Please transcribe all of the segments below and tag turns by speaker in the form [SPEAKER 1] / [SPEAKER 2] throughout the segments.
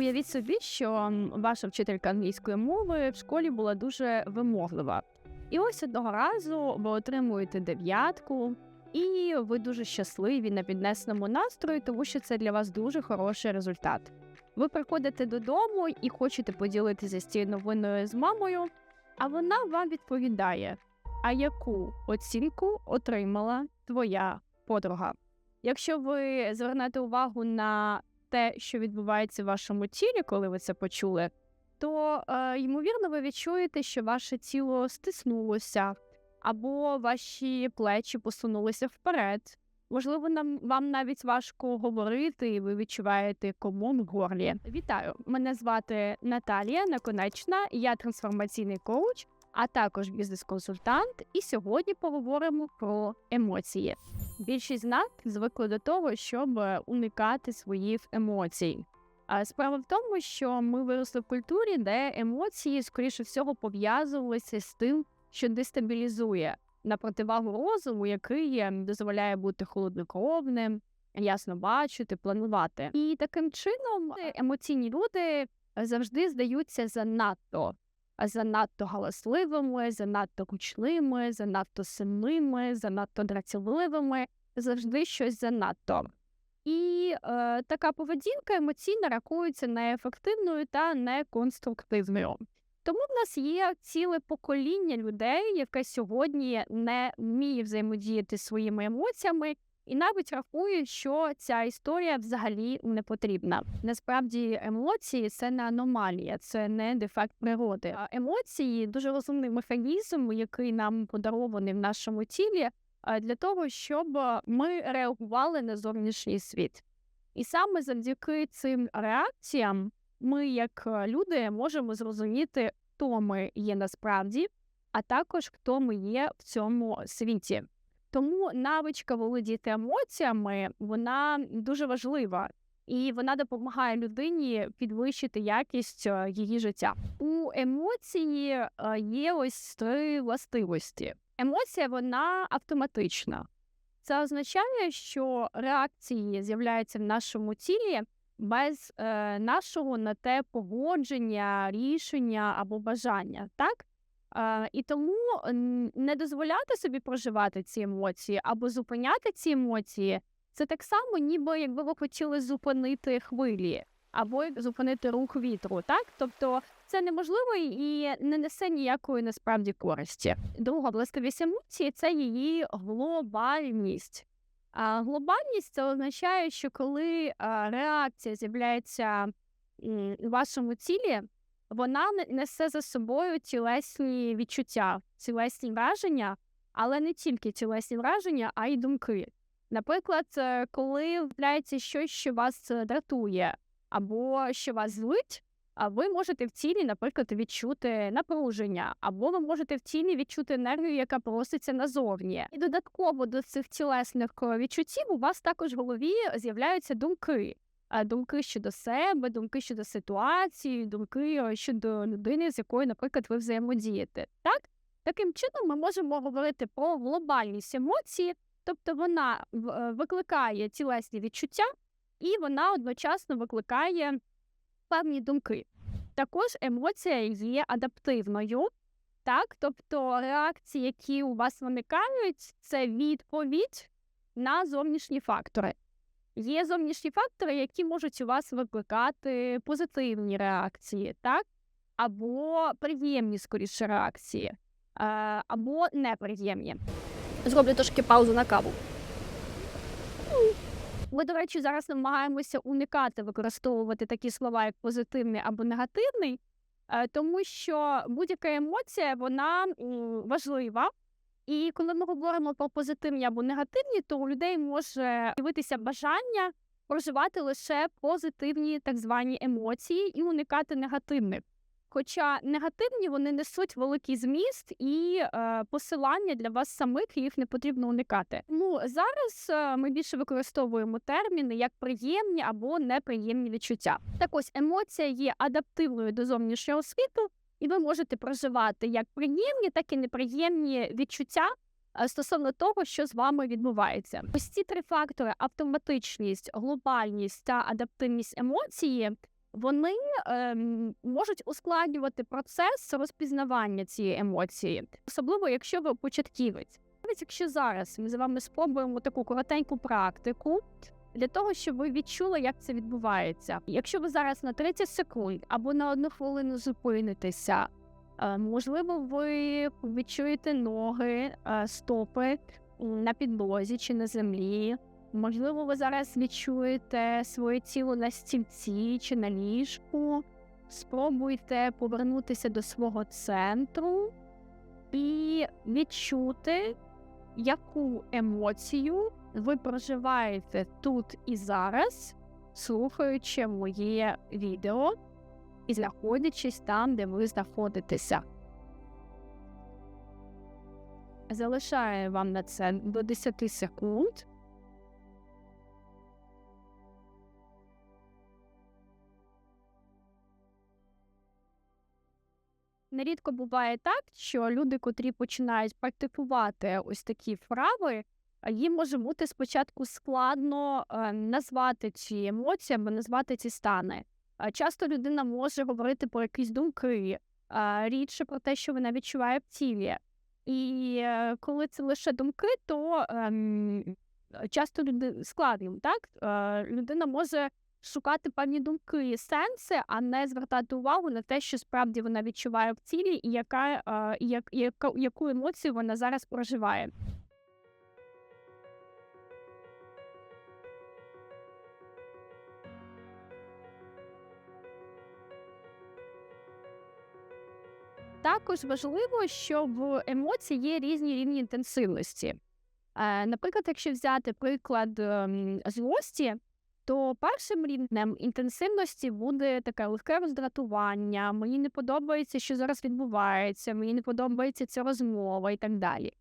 [SPEAKER 1] Уявіть собі, що ваша вчителька англійської мови в школі була дуже вимоглива. І ось одного разу ви отримуєте дев'ятку, і ви дуже щасливі на піднесеному настрої, тому що це для вас дуже хороший результат. Ви приходите додому і хочете поділитися з цією новиною з мамою, а вона вам відповідає: а яку оцінку отримала твоя подруга? Якщо ви звернете увагу на те, що відбувається в вашому тілі, коли ви це почули, то е, ймовірно ви відчуєте, що ваше тіло стиснулося, або ваші плечі посунулися вперед. Можливо, нам вам навіть важко говорити, і ви відчуваєте комом в горлі. Вітаю! Мене звати Наталія Наконечна, я трансформаційний коуч, а також бізнес-консультант. І сьогодні поговоримо про емоції. Більшість з нас звикли до того, щоб е, уникати своїх емоцій. А справа в тому, що ми виросли в культурі, де емоції, скоріше всього, пов'язувалися з тим, що дестабілізує на противагу розуму, який е, дозволяє бути холоднокровним, ясно бачити, планувати. І таким чином е, емоційні люди завжди здаються занадто. Занадто галасливими, занадто гучними, занадто сильними, занадто дратівливими, завжди щось занадто. І е, така поведінка емоційно рахується неефективною та неконструктивною. Тому в нас є ціле покоління людей, яке сьогодні не вміє взаємодіяти своїми емоціями, і навіть рахує, що ця історія взагалі не потрібна. Насправді емоції це не аномалія, це не дефект природи. А емоції дуже розумний механізм, який нам подарований в нашому тілі, для того, щоб ми реагували на зовнішній світ. І саме завдяки цим реакціям ми, як люди, можемо зрозуміти, хто ми є насправді, а також хто ми є в цьому світі. Тому навичка володіти емоціями вона дуже важлива. І вона допомагає людині підвищити якість е, її життя. У емоції е, є ось три властивості. Емоція вона автоматична. Це означає, що реакції з'являються в нашому тілі без е, нашого на те погодження, рішення або бажання. Так? Е, і тому не дозволяти собі проживати ці емоції або зупиняти ці емоції, це так само, ніби якби ви хотіли зупинити хвилі або зупинити рух вітру. Так? Тобто це неможливо і не несе ніякої насправді користі. Друга властивість емоції це її глобальність. А глобальність це означає, що коли а, реакція з'являється у вашому тілі, вона не- несе за собою тілесні відчуття, тілесні враження, але не тільки тілесні враження, а й думки. Наприклад, е, коли з'являється щось, що вас е, дратує, або що вас злить, ви можете в тілі, наприклад, відчути напруження, або ви можете в тілі відчути енергію, яка проситься назовні. І додатково до цих тілесних е, відчуттів у вас також в голові з'являються думки. Думки щодо себе, думки щодо ситуації, думки щодо людини, з якою, наприклад, ви взаємодієте. Так? Таким чином, ми можемо говорити про глобальність емоції, тобто вона е, викликає тілесні відчуття, і вона одночасно викликає певні думки. Також емоція є адаптивною, так? тобто реакції, які у вас виникають, це відповідь на зовнішні фактори. Є зовнішні фактори, які можуть у вас викликати позитивні реакції, так? або приємні скоріше реакції, е, або неприємні. Зроблю трошки паузу на каву. Ми, до речі, зараз намагаємося уникати використовувати такі слова, як позитивний або негативний, е, тому що будь-яка емоція вона важлива. І коли ми говоримо про позитивні або негативні, то у людей може з'явитися бажання проживати лише позитивні так звані емоції і уникати негативних. Хоча негативні вони несуть великий зміст і е, посилання для вас самих, їх не потрібно уникати. Ну зараз е, ми більше використовуємо терміни як приємні або неприємні відчуття. Так ось емоція є адаптивною до зовнішнього світу, і ви можете проживати як приємні, так і неприємні відчуття е, стосовно того, що з вами відбувається. Ось ці три фактори: автоматичність, глобальність та адаптивність емоції. вони ем, можуть ускладнювати процес розпізнавання цієї емоції, особливо якщо ви початківець. Навіть якщо зараз ми з вами спробуємо таку коротеньку практику для того, щоб ви відчули, як це відбувається. Якщо ви зараз на 30 секунд або на одну хвилину зупинитеся, е, можливо, ви відчуєте ноги, е, стопи на підлозі чи на землі. Можливо, ви зараз відчуєте своє тіло на стільці чи на ліжку. Спробуйте повернутися до свого центру і відчути, яку емоцію ви проживаєте тут і зараз, слухаючи моє відео і знаходячись там, де ви знаходитеся. Залишаю вам на це до 10 секунд. Нерідко буває так, що люди, котрі починають практикувати ось такі вправи, їм може бути спочатку складно е, назвати ці емоції або назвати ці стани. Часто людина може говорити про якісь думки, рідше про те, що вона відчуває в тілі. І е, коли це лише думки, то ем, часто люди складно, так? Е, людина може шукати певні думки, сенси, а не звертати увагу на те, що справді вона відчуває в цілі, і яка, як, яку емоцію вона зараз проживає. Також важливо, що в емоції є різні рівні інтенсивності. Е, наприклад, якщо взяти приклад ем, злості, то першим рівнем інтенсивності буде таке легке роздратування. Мені не подобається, що зараз відбувається, мені не подобається ця розмова і так далі.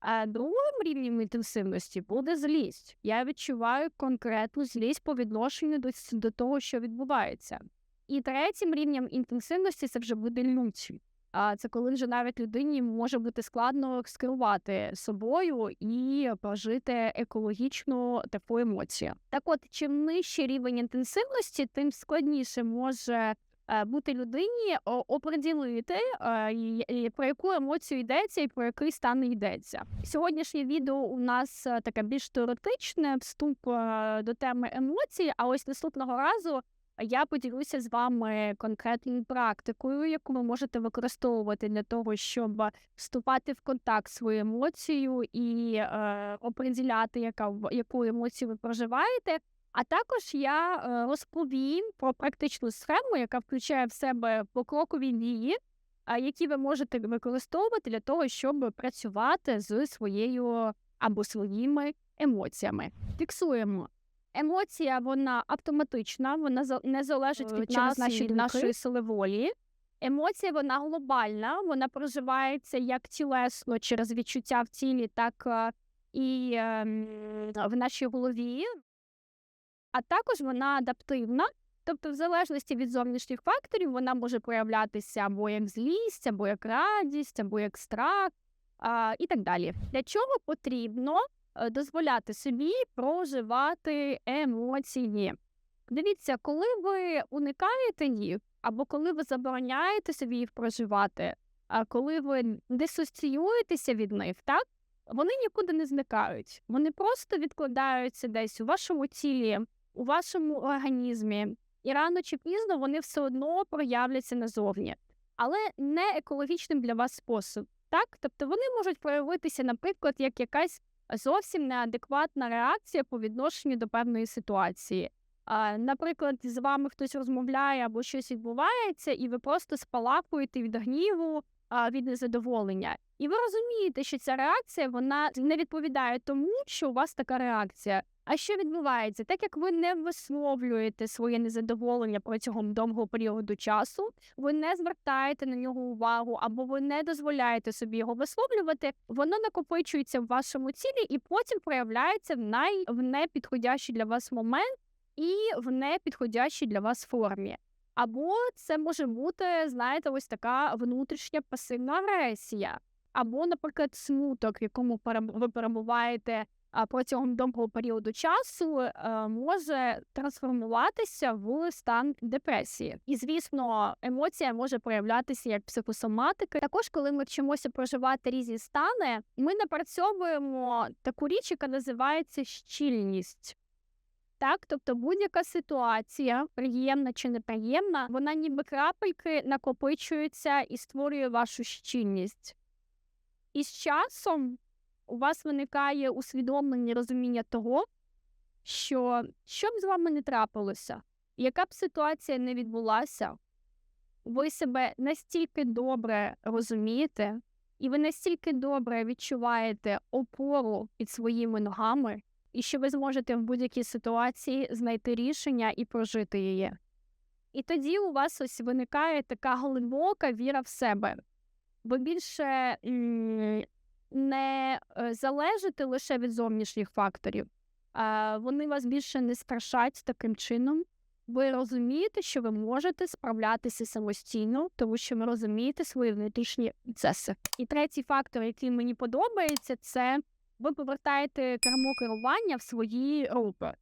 [SPEAKER 1] А другим рівнем інтенсивності буде злість. Я відчуваю конкретну злість по відношенню до, до того, що відбувається. І третім рівнем інтенсивності це вже буде лють. А це коли вже навіть людині може бути складно скерувати собою і прожити екологічну таку емоцію. Так, от чим нижчий рівень інтенсивності, тим складніше може. Е, бути людині оприділити, е, про яку емоцію йдеться і про який стан йдеться. Сьогоднішнє відео у нас е, таке більш теоретичне вступ до теми емоцій. А ось наступного разу я поділюся з вами конкретною практикою, яку ви можете використовувати для того, щоб вступати в контакт з своєю емоцією і е, оприділяти, яка яку емоцію ви проживаєте. А також я е, розповім про практичну схему, яка включає в себе покрокові дії, які ви можете використовувати для того, щоб працювати з своєю або своїми емоціями. Фіксуємо емоція вона автоматична, вона не залежить від нас наші, від нашої сили волі. Емоція вона глобальна, вона проживається як тілесно через відчуття в тілі, так е, і ем, в нашій голові, а також вона адаптивна. Тобто, в залежності від зовнішніх факторів, вона може проявлятися або як злість, або як радість, або як страх а, і так далі. Для чого потрібно Е, дозволяти собі проживати емоції. Дивіться, коли ви уникаєте їх, або коли ви забороняєте собі їх проживати, а коли ви дисоціюєтеся від них, так вони нікуди не зникають. Вони просто відкладаються десь у вашому тілі, у вашому організмі, і рано чи пізно вони все одно проявляться назовні, але не екологічним для вас спосіб. Так, тобто вони можуть проявитися, наприклад, як якась зовсім неадекватна реакція по відношенню до певної ситуації. Наприклад, з вами хтось розмовляє або щось відбувається, і ви просто спалахуєте від гніву, від незадоволення. І ви розумієте, що ця реакція вона не відповідає тому, що у вас така реакція. А що відбувається? Так як ви не висловлюєте своє незадоволення протягом довгого періоду часу, ви не звертаєте на нього увагу, або ви не дозволяєте собі його висловлювати, воно накопичується в вашому тілі і потім проявляється в най в непідходящий для вас момент і в непідходящій для вас формі. Або це може бути, знаєте, ось така внутрішня пасивна агресія, або, наприклад, смуток, в якому ви перебуваєте протягом довгого періоду часу е, може трансформуватися в стан депресії. І, звісно, емоція може проявлятися як психосоматика. Також, коли ми вчимося проживати різні стани, ми напрацьовуємо таку річ, яка називається щільність. Так, тобто будь-яка ситуація, приємна чи неприємна, вона ніби крапельки накопичується і створює вашу щільність. І з часом у вас виникає усвідомлення розуміння того, що що б з вами не трапилося, яка б ситуація не відбулася, ви себе настільки добре розумієте, і ви настільки добре відчуваєте опору під своїми ногами, і що ви зможете в будь-якій ситуації знайти рішення і прожити її. І тоді у вас ось виникає така глибока віра в себе. Ви більше не е, залежите лише від зовнішніх факторів, вони вас більше не страшать таким чином. Ви розумієте, що ви можете справлятися самостійно, тому що ви розумієте свої внутрішні процеси. І третій фактор, який мені подобається, це ви повертаєте кермо керування в свої руки.